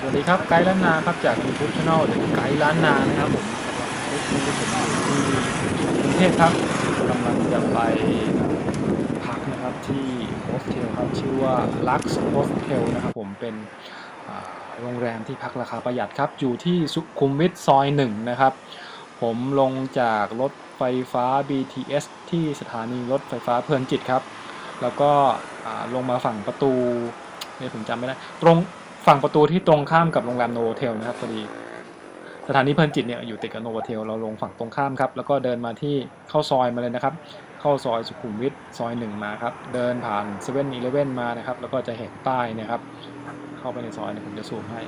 สวัสดีครับไกด์ล้านนาครับจาก YouTube Channel หรือไกด์ล้านนานะครับผมที่กรุงเทพครับกำลังจะไปพักนะครับที่โฮสเทลครับชื่อว่า Lux Hostel นะครับผมเป็นโรงแรมที่พักราคาประหยัดครับอยู่ที่สุขุมวิทซอยหนึ่งนะครับ ผมลงจากรถไฟฟ้า BTS ที่สถานีรถไฟฟ้าเพลินจิตครับ แล้วก็ลงมาฝั่งประตูเนี่ยผมจำไม่ได้ตรง ฝั่งประตูที่ตรงข้ามกับโรงแรมโนโวเทลนะครับพอดีสถานีเพลินจิตเนี่ยอยู่ติดกับโนโวเทลเราลงฝั่งตรงข้ามครับ แล้วก็เดินมาที่เข้าซอยมาเลยนะครับ เข้าซอยสุขุมวิทซอยหนึ่งมาครับ เดินผ่านเซเว่นอีเลเว่นมานะครับ แล้วก็จะเห็นป้ายเนะครับ เข้าไปในซอยเนี่ยผมจะซูมให้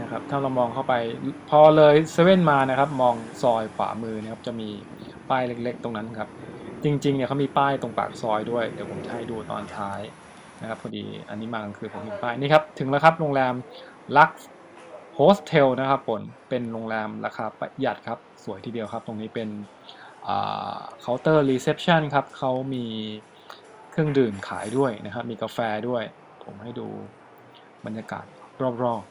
นะครับถ้าเรามองเข้าไปพอเลยเซเว่นมานะครับ มองซอยขวามือนะครับจะมีป้ายเล็ก ๆ ตรงนั้นครับ จริงๆเนี่ยเขามีป้ายตรงปากซอยด้วยเดี๋ยวผมจะให้ดูตอนท้าย นะครับพอดีอันนี้มากลางคือผมเห็นป้ายนี่ครับถึงแล้วครับโรงแรมลักโฮสเทลนะครับผลเป็นโรงแรมราคาประหยัดครับสวยทีเดียวครับ ตรงนี้เป็นเคาน์เตอร์รีเซพชันครับเขามีเครื่องดื่มขายด้วยนะครับ มีกาแฟด้วย ผมให้ดูบรรยากาศรอบ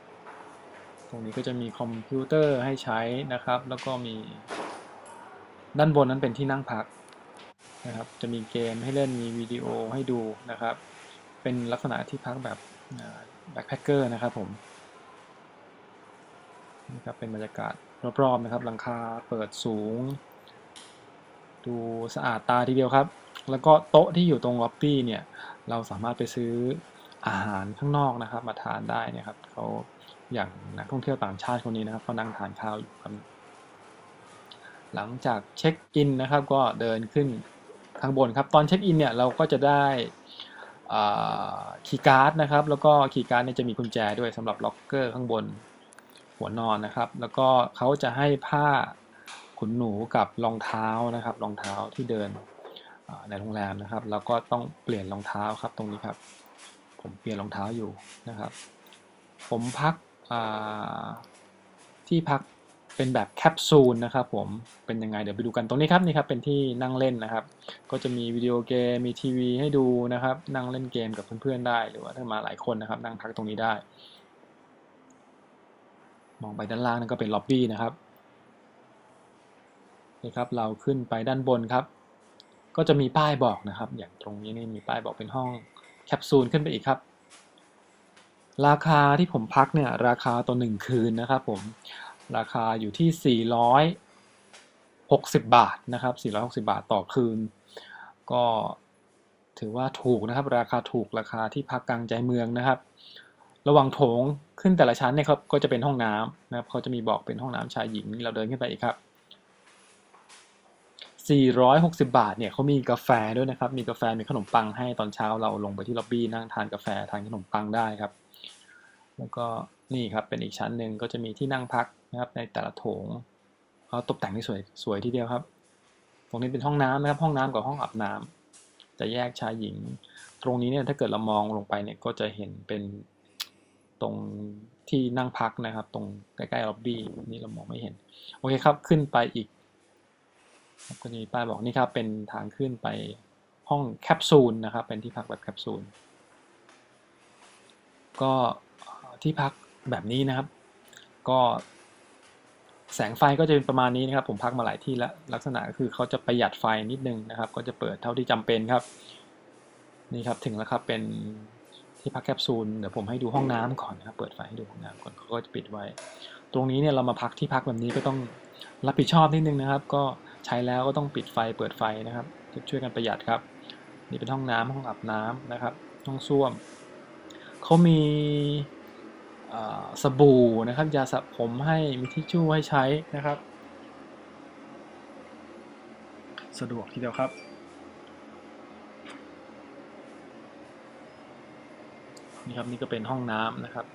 ๆ ตรงนี้ก็จะมีคอมพิวเตอร์ให้ใช้นะครับ แล้วก็มีด้านบนนั้นเป็นที่นั่งพัก นะครับ จะมีเกมให้เล่นมีวิดีโอให้ดูนะครับ เป็นลักษณะที่พักแบบแบ็คแพคเกอร์นะครับผมนี่ครับเป็นบรรยากาศรอบๆนะครับหลังคาเปิดสูง ดูสะอาดตาทีเดียวครับ แล้วก็โต๊ะที่อยู่ตรงล็อบบี้เนี่ย เราสามารถไปซื้ออาหารข้างนอกนะครับ มาทานได้นะครับเขาอย่างนักท่องเที่ยวต่างชาติคนนี้นะครับเขานั่งทานข้าวอยู่ครับหลังจากเช็คอินนะครับก็เดินขึ้น ข้างบนครับ ตอนเช็คอินเนี่ยเราก็จะได้คีย์การ์ดนะครับ แล้วก็คีย์การ์ดเนี่ยจะมีกุญแจด้วยสำหรับล็อกเกอร์ข้างบนหัวนอนนะครับ แล้วก็เขาจะให้ผ้าขนหนูกับรองเท้านะครับ รองเท้าที่เดินในโรงแรมนะครับ แล้วก็ต้องเปลี่ยนรองเท้าครับตรงนี้ครับ ผมเปลี่ยนรองเท้าอยู่นะครับ ผมพักที่พัก เป็นแบบแคปซูลนะครับผมเป็นยังไงเดี๋ยวไปดูกันตรงนี้ครับนี่ครับเป็นที่นั่งเล่นนะครับ ก็จะมีวิดีโอเกมมีทีวีให้ดูนะครับ นั่งเล่นเกมกับเพื่อนๆได้หรือว่าถ้ามาหลายคนนะครับ นั่งพักตรงนี้ได้ มองไปด้านล่างนั่นก็เป็นล็อบบี้นะครับนี่ครับเราขึ้นไปด้านบนครับ ก็จะมีป้ายบอกนะครับ อย่างตรงนี้นี่มีป้ายบอกเป็นห้องแคปซูลขึ้นไปอีกครับ ราคาที่ผมพักเนี่ยราคาต่อหนึ่งคืนนะครับผม ราคาอยู่ที่ 460 บาทนะครับ 460 บาทต่อคืน ก็ถือว่าถูกนะครับ ราคาถูกราคาที่พักกลางใจเมืองนะครับ ระหว่างโถงขึ้นแต่ละชั้นเนี่ยครับก็จะเป็นห้องน้ำนะครับเขาจะมีบอกเป็นห้องน้ำชายหญิงเราเดินขึ้นไปอีกครับ460 บาทเนี่ยเขามีกาแฟด้วยนะครับ มีกาแฟมีขนมปังให้ตอนเช้าเราลงไปที่ล็อบบี้นั่งทานกาแฟทานขนมปังได้ครับ แล้วก็ นี่ครับเป็นอีกชั้นหนึ่งก็จะมีที่นั่งพักนะครับในแต่ละโถงเขาตกแต่งที่สวยสวยทีเดียวครับ ตรงนี้เป็นห้องน้ำนะครับ ห้องน้ำกับห้องอาบน้ำจะแยกชายหญิง ตรงนี้เนี่ยถ้าเกิดเรามองลงไปเนี่ยก็จะเห็นเป็นตรงที่นั่งพักนะครับ ตรงใกล้ๆล็อบบี้นี่เรามองไม่เห็นโอเคครับขึ้นไปอีกก็จะมีป้ายบอกนี่ครับเป็นทางขึ้นไปห้องแคปซูลนะครับ เป็นที่พักแบบแคปซูลก็ที่พัก แบบนี้นะครับ ก็แสงไฟก็จะเป็นประมาณนี้นะครับ ผมพักมาหลายที่แล้วลักษณะก็คือเขาจะประหยัดไฟนิดนึงนะครับ ก็จะเปิดเท่าที่จำเป็นครับ นี่ครับถึงแล้วครับเป็นที่พักแคปซูลเดี๋ยวผมให้ดูห้องน้ำก่อนนะครับ เปิดไฟให้ดูห้องน้ำก่อนเขาก็จะปิดไว้ ตรงนี้เนี่ยเรามาพักที่พักแบบนี้ก็ต้องรับผิดชอบนิดนึงนะครับ ก็ใช้แล้วก็ต้องปิดไฟเปิดไฟนะครับช่วยกันประหยัดครับ นี่เป็นห้องน้ำห้องอาบน้ำนะครับ ห้องส้วมเขามี สบู่นะครับยาสระผมให้มีทิชชู่ให้ใช้นะครับ สะดวกทีเดียวครับ นี่ครับนี่ก็เป็นห้องน้ำนะครับ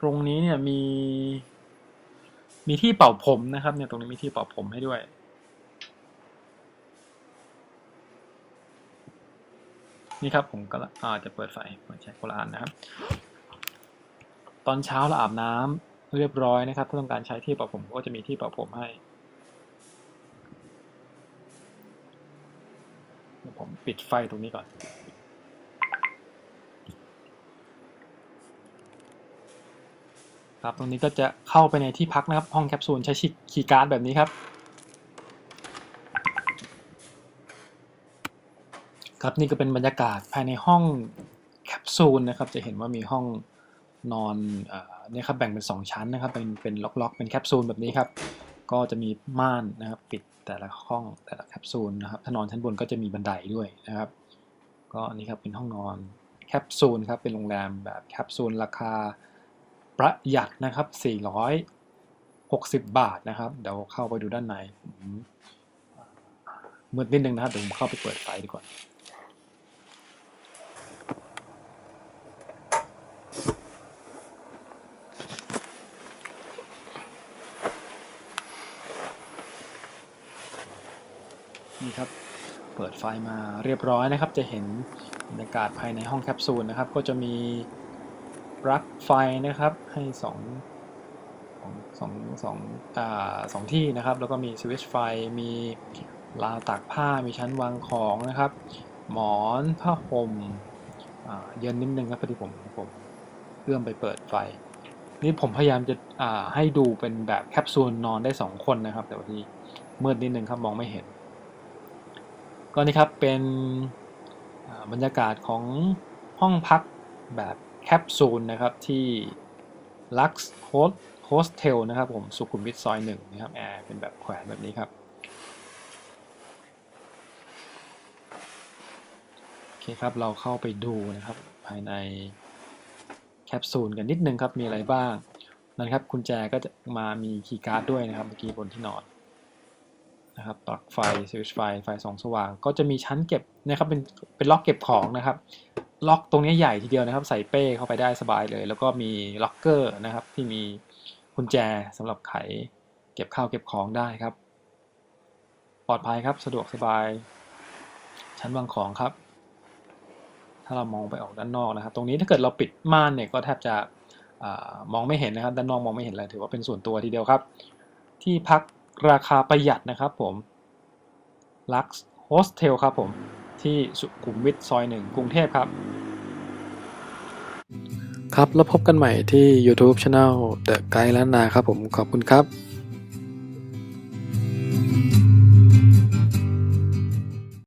ตรงนี้เนี่ยมีมีที่เป่าผมนะครับเนี่ยตรงนี้มีที่เป่าผมให้ด้วย นี่ครับผมก็อาจะเปิดไฟเปิดใช้โคลานนะครับ ตอนเช้าเราอาบน้ำเรียบร้อยนะครับ ถ้าต้องการใช้ที่เป่าผมก็จะมีที่เป่าผมให้ผมปิดไฟตรงนี้ก่อน ครับตรงนี้ก็จะเข้าไปในที่พักนะครับ ห้องแคปซูลใช้คีย์การ์ดแบบนี้ครับ ครับนี่ก็เป็นบรรยากาศภายในห้องแคปซูลนะครับ จะเห็นว่ามีห้องนอนเนี่ยครับแบ่งเป็น 2 ชั้นนะครับ เป็นเป็นล็อกๆ เป็นแคปซูลแบบนี้ครับ ก็จะมีม่านนะครับปิดแต่ละห้องแต่ละแคปซูลนะครับถ้านอนชั้นบนก็จะมีบันไดด้วยนะครับ ก็อันนี่ครับเป็นห้องนอนแคปซูลครับเป็นโรงแรมแบบแคปซูลราคาประหยัดนะครับ 460 บาทนะครับเดี๋ยวเข้าไปดูด้านในมมืดนิดนึงนะครับเดี๋ยวผมเข้าไปเปิดไฟดีกว่า นี่ครับ เปิดไฟมาเรียบร้อยนะครับ จะเห็นบรรยากาศภายในห้องแคปซูลนะครับ ก็จะมีปลั๊กไฟนะครับให้สองสองสองสองอ่าสองที่นะครับ แล้วก็มีสวิตช์ไฟ มีราวตากผ้า มีชั้นวางของนะครับ หมอนผ้าห่มเย็นนิดนึงครับพอดีผมผมเอื้อมไปเปิดไฟ นี่ผมพยายามจะให้ดูเป็นแบบแคปซูลนอนได้สองคนนะครับ แต่ว่าที่มืดนิดนึงครับมองไม่เห็น ก็นี่ครับเป็นบรรยากาศของห้องพักแบบแคปซูลนะครับที่ Lux Host Hostel นะครับผมสุขุมวิทซอยหนึ่งนะครับแอร์เป็นแบบแขวนแบบนี้ครับโอเคครับเราเข้าไปดูนะครับภายในแคปซูลกันนิดนึงครับมีอะไรบ้างนั่นครับกุญแจก็จะมามีคีย์การ์ดด้วยนะครับเมื่อกี้บนที่นอน นะครับปลั๊กไฟสวิตช์ไฟไฟสองสว่าง ก็จะมีชั้นเก็บนะครับเป็นเป็นล็อกเก็บของนะครับ ล็อกตรงนี้ใหญ่ทีเดียวนะครับ ใส่เป้เข้าไปได้สบายเลย แล้วก็มีล็อกเกอร์นะครับ ที่มีกุญแจสำหรับไข เก็บข้าวเก็บของได้ครับ ปลอดภัยครับสะดวกสบาย ชั้นวางของครับ ถ้าเรามองไปออกด้านนอกนะครับ ตรงนี้ถ้าเกิดเราปิดม่านเนี่ยก็แทบจะอมองไม่เห็นนะครับ ด้านนอกมองไม่เห็นเลยถือว่าเป็นส่วนตัวทีเดียวครับ ที่พัก ราคาประหยัดนะครับผม Lux Hostel ครับผม ที่สุขุมวิทซอยหนึ่งกรุงเทพครับ ครับแล้วพบกันใหม่ที่ YouTube Channel The Guide ล้านนาครับผมขอบคุณครับ